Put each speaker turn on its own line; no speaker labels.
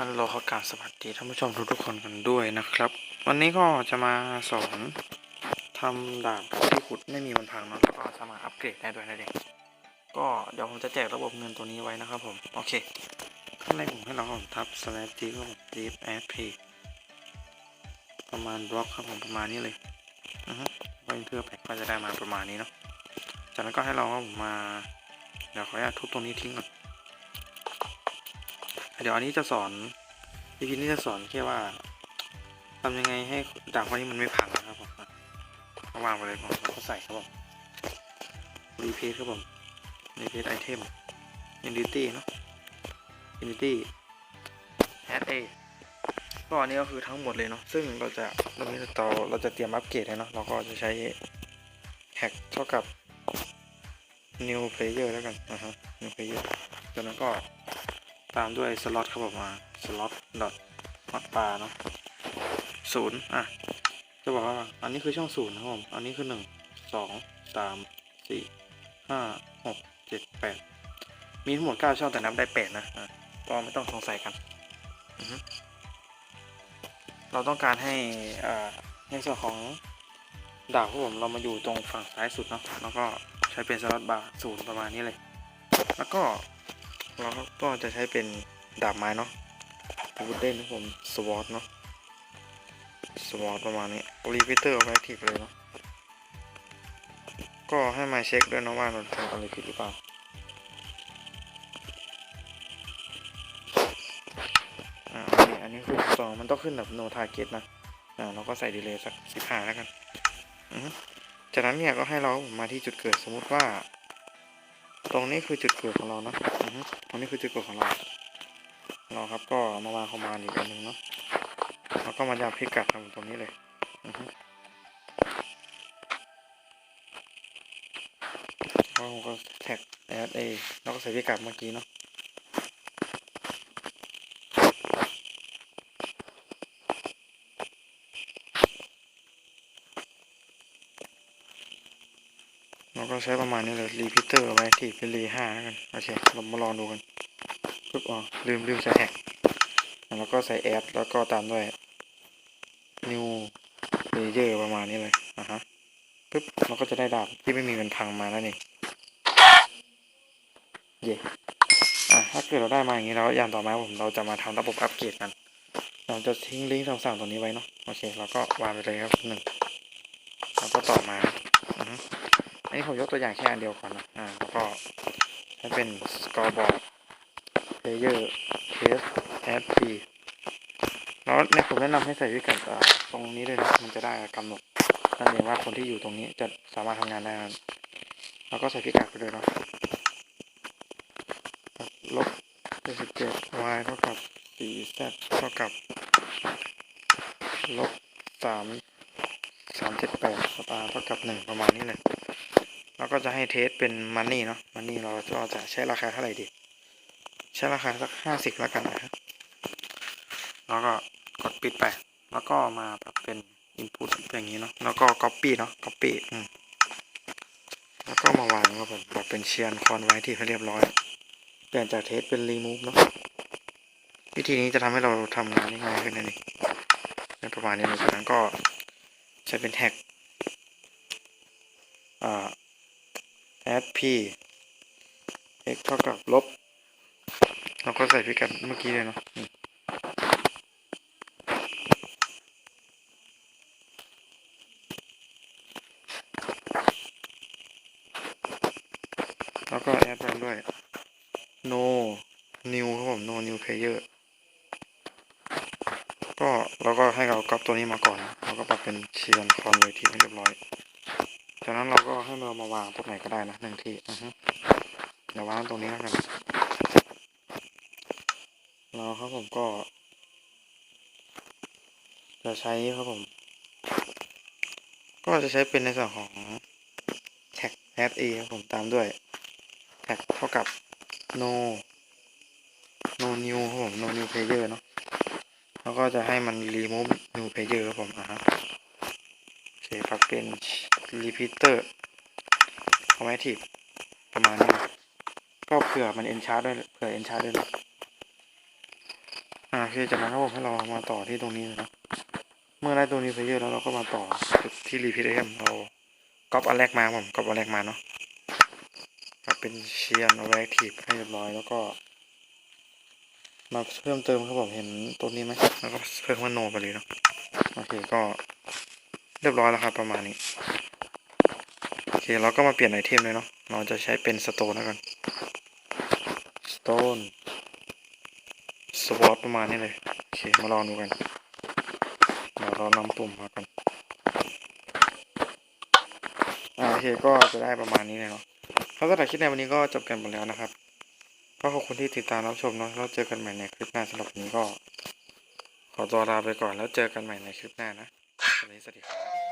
ฮัลโหลขอกราบสวัสดีท่านผู้ชมทุกๆคนกันด้วยนะครับ วันนี้ก็จะมาสอนทำดาบที่ขุดไม่มีมันพังเนาะแล้วก็สามารถอัปเกรดได้ด้วยนะเด็กก็เดี๋ยวผมจะแจกระบบเงินตัวนี้ไว้นะครับผม โอเค ข้างในผมให้เราผมทับ slash d ครับผม deep add pay ประมาณบล็อกครับผมประมาณนี้เลยอือฮึก็เพื่อแพ็กก็จะได้มาประมาณนี้เนาะจากนั้นก็ให้เราครับผมมาเดี๋ยวขออนุญาตทุบตรงนี้ทิ้งก่อน เดี๋ยวอันนี้จะสอนวิธีนี้จะสอนแค่ว่าทำยังไงให้ดาบพวกนี้มันไม่พังนะครับผมวางไปเลยผมแล้วก็ใส่ครับผมรีเพทครับผมรีเพทไอเทมอินดิตี้เนาะอินดิตี้แอดเอก็อันนี้ก็คือทั้งหมดเลยเนาะซึ่งเราจะเรามีต่อเราจะเตรียมอัปเกรดเลยเนาะเราก็จะใช้แฮกเท่ากับ new player แล้วกันนะฮะ new player จากนั้นก็ ตามด้วยสล็อตครับผมมาสล็อตดอทฮอตปาเนาะศูนย์อะ จะบอกว่าอันนี้คือช่องศูนย์นะครับผม อันนี้คือหนึ่งสองสามสี่ห้าหกเจ็ดแปดมีทั้งหมดเก้าช่องแต่นับได้แปดนะอะก็ไม่ต้องสงสัยกัน เราต้องการให้อ่าในส่วนของดาบครับผมเรามาอยู่ตรงฝั่งซ้ายสุดเนาะแล้วก็ใช้เป็นสล็อตบาร์ศูนย์ประมาณนี้เลย แล้วก็ เราก็จะใช้เป็นดาบไม้เนาะวูดเด้นนะผมสวอตเนาะสวอตประมาณนี้รีพิเตอร์ไว้ทีเลยเนาะก็ให้มาเช็คด้วยนะว่าเราทำอะไรผิดหรือเปล่าอ่าอันนี้คือสองมันต้องขึ้นแบบ no target นะอ่าเราก็ใส่ดีเลย์สักสิบห้าแล้วกันอือฮึจากนั้นเนี่ยก็ให้เรามาที่จุดเกิดสมมุติว่า ตรงนี้คือจุดเกิดของเราเนาะอือฮึตรงนี้คือจุดเกิดของเรา เราครับก็มาวางคอมมานอีกอันหนึ่งเนาะแล้วก็มาย้ำพิกัดตรงนี้เลยอือฮึแล้วผมก็แท็กแอดเอแล้วก็ใส่พิกัดเมื่อกี้เนาะ เราก็ใช้ประมาณนี้เลยรีพิเตอร์ไว้ที่เป็นรีห้าแล้วกันโอเคเรามาลองดูกันปึ๊บอ๋อลืมลืมใส่แฮกแล้วก็ใส่แอดแล้วก็ตามด้วย new layer ประมาณนี้เลยนะฮะปึ๊บเราก็จะได้ดาบที่ไม่มีมันพังมาแล้วนี่เย่อะถ้าเกิดเราได้มาอย่างนี้แล้วอย่างต่อมาผมเราจะมาทำระบบอัปเกรดกัน เราจะทิ้งลิงก์ต่งๆตรงนี้ไว้เนาะโอเคเราก็วางไปเลยครับหนึ่งแล้วก็ต่อมาอือฮึ อันนี้ผมยกตัวอย่างแค่อันเดียวก่อนนะอ่าแล้วก็ใช้เป็น scoreboard player test add p แล้วเนี่ยผมแนะนำให้ใส่พิกัดตรงนี้ด้วยนะ มันจะได้กำหนดนั่นเองว่าคนที่อยู่ตรงนี้จะสามารถทำงานได้นะแล้วก็ใส่พิกัดไปด้วยเนาะครับลบ77 y เท่ากับ 4z เท่ากับลบ3 378สตาร์เท่ากับ 1 ประมาณนี้เลย เราก็จะให้เทสเป็นมันนี่เนาะมันนี่เราจะจะใช้ราคาเท่าไหร่ดี ใช้ราคาสักห้าสิบแล้วกันนะครับแล้วก็กดปิดไป แล้วก็มาปรับเป็น input อย่างนี้เนาะแล้วก็ copy เนาะ copy อืมแล้วก็มาวางครับผมปรับเป็นเชียนคอนไว้ที่เขาเรียบร้อย เปลี่ยนจากเทสเป็น remove เนาะวิธีนี้จะทำให้เราทำงานได้ง่ายขึ้นนั่นเองเป็นประมาณนี้เลยจากนั้นก็ใช้เป็นแท็กอ่า add p x เท่ากับลบ เราก็ใส่พิกัดเมื่อกี้เลยเนาะแล้วก็แอดตามด้วย no new ครับผม no new player ก็เราก็ให้เราก๊อปตัวนี้มาก่อน เราก็ปรับเป็นเชียนคอนไว้ที่ให้เรียบร้อย จากนั้นเราก็ให้เรามาวางตรงไหนก็ได้นะหนึ่งที่อือฮึเดี๋ยววางตรงนี้แล้วกันเราครับผมก็ จะใช้ครับผม ก็จะใช้เป็นในส่วนของ tag add a ครับผมตามด้วย tag เท่ากับ no no new ครับผม no new player เนาะแล้วก็จะให้มัน remove new player ครับผมอะฮะโอเคปรับเป็น repeater เอาไว้ทีประมาณนี้ก็เผื่อมัน enchant ด้วยเผื่อ enchant ด้วยนะอ่าโอเคจากนั้นครับผมให้เรามาต่อที่ตรงนี้นะเมื่อได้ตัวนี้ไปเยอะแล้วเราก็มาต่อที่รีพิทเอมเราก๊อปอันแรกมาผมก๊อปอันแรกมาเนาะก็เป็นเชียนเอาไว้ทีบให้เรียบร้อยแล้วก็มาเพิ่มเติมครับผมเห็นตัวนี้ไหมแล้วก็เพิ่มว่าโนไปเลยเนาะโอเคก็เรียบร้อยแล้วครับประมาณนี้ เคเราก็มาเปลี่ยนไอเทมเลยเนาะเราจะใช้เป็นสโตนแล้วกันสโตนสวอตประมาณนี้เลย โอเค มาลองดูกันเดี๋ยวเรานำปุ่มมากันโอเคก็จะได้ประมาณนี้เลยเนาะครับสำหรับคลิปในวันนี้ก็จบกันหมดแล้วนะครับ ก็ขอบคุณที่ติดตามรับชมเนาะแล้วเจอกันใหม่ในคลิปหน้าสำหรับวันนี้ก็ ขอตัวลาไปก่อนแล้วเจอกันใหม่ในคลิปหน้านะวัสดีสวัสดีครับ